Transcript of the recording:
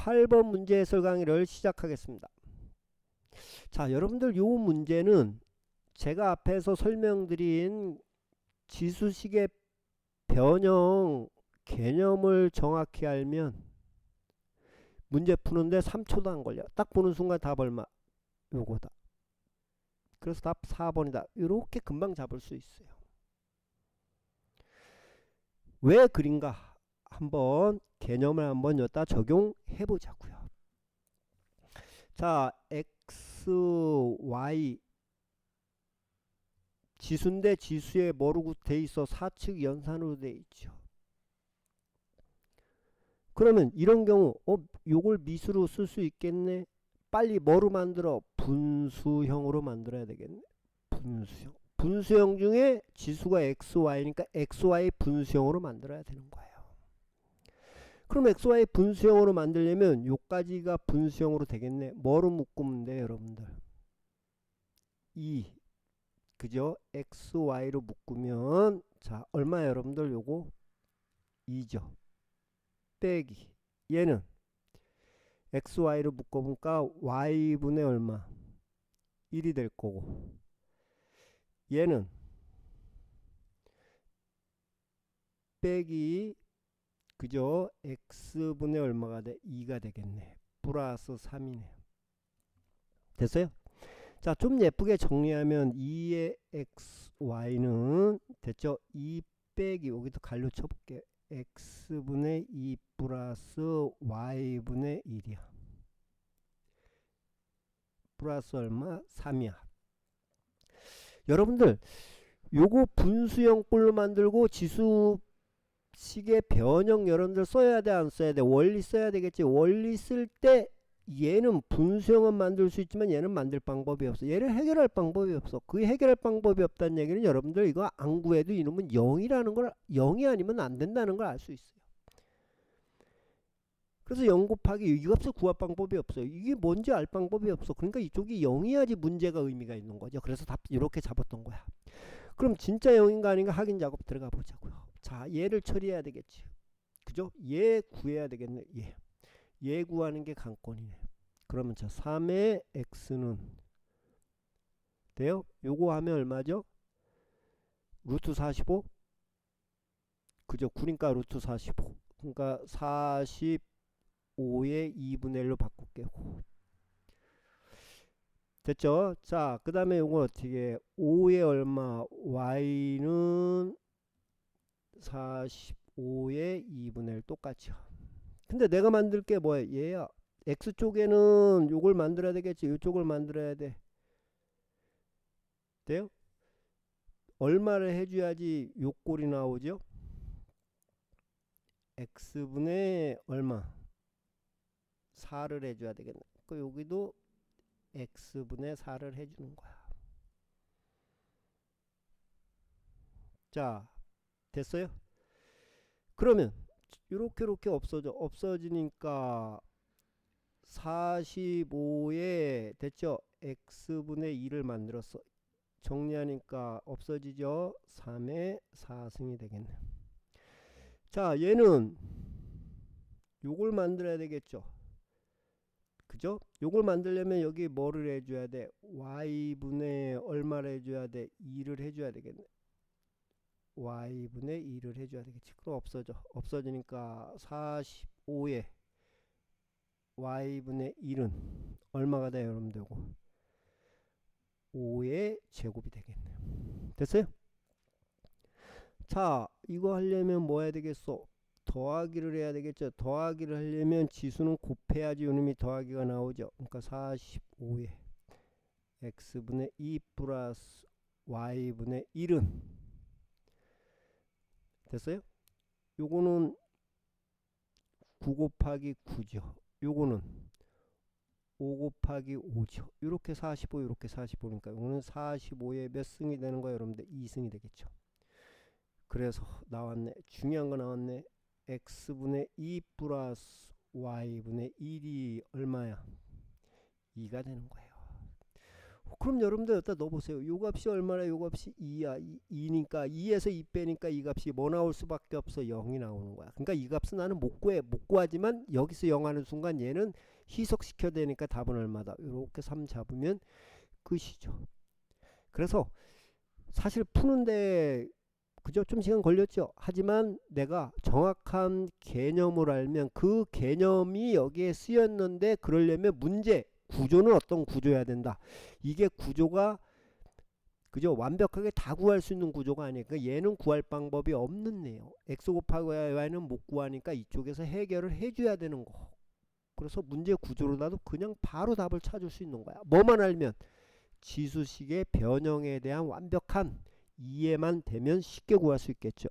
8번 문제 해설 강의를 시작하겠습니다. 자, 여러분들 요 문제는 제가 앞에서 설명드린 지수식의 변형 개념을 정확히 알면 문제 푸는데 3초도 안 걸려. 딱 보는 순간 답 얼마? 요거다. 그래서 답 4번이다. 이렇게 금방 잡을 수 있어요. 왜 그린가? 한번 개념을 한번 여기다 적용해 보자고요. 자, x, y 지수인데 지수에 뭐로 돼 있어? 사측 연산으로 돼 있죠. 그러면 이런 경우 어 요걸 미수로 쓸 수 있겠네. 빨리 뭐로 만들어? 분수형으로 만들어야 되겠네. 분수형. 분수형 중에 지수가 x, y니까 x, y 분수형으로 만들어야 되는 거예요. 그럼 x, y 분수형으로 만들려면 요까지가 분수형으로 되겠네. 뭐로 묶으면 돼, 여러분들? 2. 그죠? x, y로 묶으면 자, 얼마 여러분들 요거 2죠. 빼기 얘는 x, y로 묶어보니까 y분의 얼마 1이 될 거고 얘는 빼기 그죠 x분의 얼마가 돼 2가 되겠네 플러스 3이네 됐어요 자 좀 예쁘게 정리하면 2의 x, y는 됐죠 2 빼기 여기도 갈로 쳐볼게 x분의 2 플러스 y분의 1이야. 플러스 얼마? 3이야. 여러분들 요거 분수형 꼴로 만들고 지수 식의 변형 여러분들 써야 돼 안 써야 돼? 원리 써야 되겠지. 원리 쓸 때 얘는 분수형은 만들 수 있지만 얘는 만들 방법이 없어. 얘를 해결할 방법이 없어. 그 해결할 방법이 없다는 얘기는 여러분들 이거 안 구해도 이놈은 0이라는 걸 0이 아니면 안 된다는 걸 알 수 있어요. 그래서 0 곱하기 이 값을 구할 방법이 없어요. 이게 뭔지 알 방법이 없어. 그러니까 이쪽이 0이야지 문제가 의미가 있는 거죠. 그래서 답 이렇게 잡았던 거야. 그럼 진짜 0인가 아닌가 확인 작업 들어가 보자고요. 자, 얘를 처리해야 되겠지. 그죠? 얘 구해야 되겠네. 얘. 얘 구하는 게 관건이네. 그러면 자, 3의 x는 돼요? 요거 하면 얼마죠? 루트 45? 그죠? 9니까 루트 45. 그러니까 40 5의 2분의 1로 바꿀게요. 됐죠? 자, 그 다음에 이건 어떻게 5의 얼마 y는 45의 2분의 1 똑같죠. 근데 내가 만들 게 뭐야? 얘야. x쪽에는 요걸 만들어야 되겠지. 이쪽을 만들어야 돼. 돼요? 얼마를 해줘야지 요 꼴이 나오죠? x분의 얼마? 4를 해줘야 되겠네. 그 여기도 x분의 4를 해주는 거야. 자, 됐어요? 그러면 이렇게 이렇게 없어져. 없어지니까 45에 됐죠? x분의 2를 만들었어. 정리하니까 없어지죠? 3의 4승이 되겠네. 자, 얘는 요걸 만들어야 되겠죠? 그죠? 요걸 만들려면 여기 뭐를 해줘야 돼? y분의 얼마를 해줘야 돼? 2를 해줘야 되겠네. Y분의 2를 해줘야 되겠지. 그럼 없어져. 없어지니까 45에 y분의 1은 얼마가 돼요, 여러분들? 5의 제곱이 되겠네. 됐어요? 자, 이거 하려면 뭐 해야 되겠어? 더하기를 해야 되겠죠. 더하기를 하려면 지수는 곱해야지 요놈이 더하기가 나오죠. 그러니까 45에 x분의 2 플러스 y분의 1은 됐어요? 요거는 9 곱하기 9죠. 요거는 5 곱하기 5죠. 이렇게 45, 이렇게 45니까 이거는 45에 몇 승이 되는 거예요, 여러분들? 2승이 되겠죠. 그래서 나왔네. 중요한 거 나왔네. x분의 2 플러스 y분의 1이 얼마야? 2가 되는 거예요. 그럼 여러분들 여기다 넣어보세요. 요 값이 얼마나 요 값이 2야. 2 니까 2에서 2 빼니까 이 값이 뭐 나올 수밖에 없어. 0이 나오는 거야. 그러니까 이 값은 나는 못 구해. 못 구하지만 여기서 0 하는 순간 얘는 희석시켜야 되니까 답은 얼마다. 이렇게 3 잡으면 끝이죠. 그래서 사실 푸는데 그죠? 좀 시간 걸렸죠. 하지만 내가 정확한 개념을 알면 그 개념이 여기에 쓰였는데 그러려면 문제 구조는 어떤 구조여야 된다. 이게 구조가 그죠? 완벽하게 다 구할 수 있는 구조가 아니에요. 그러니까 얘는 구할 방법이 없는 애요. x 곱하기 y는 못 구하니까 이쪽에서 해결을 해줘야 되는 거. 그래서 문제 구조로라도 그냥 바로 답을 찾을 수 있는 거야. 뭐만 알면 지수식의 변형에 대한 완벽한 이해만 되면 쉽게 구할 수 있겠죠.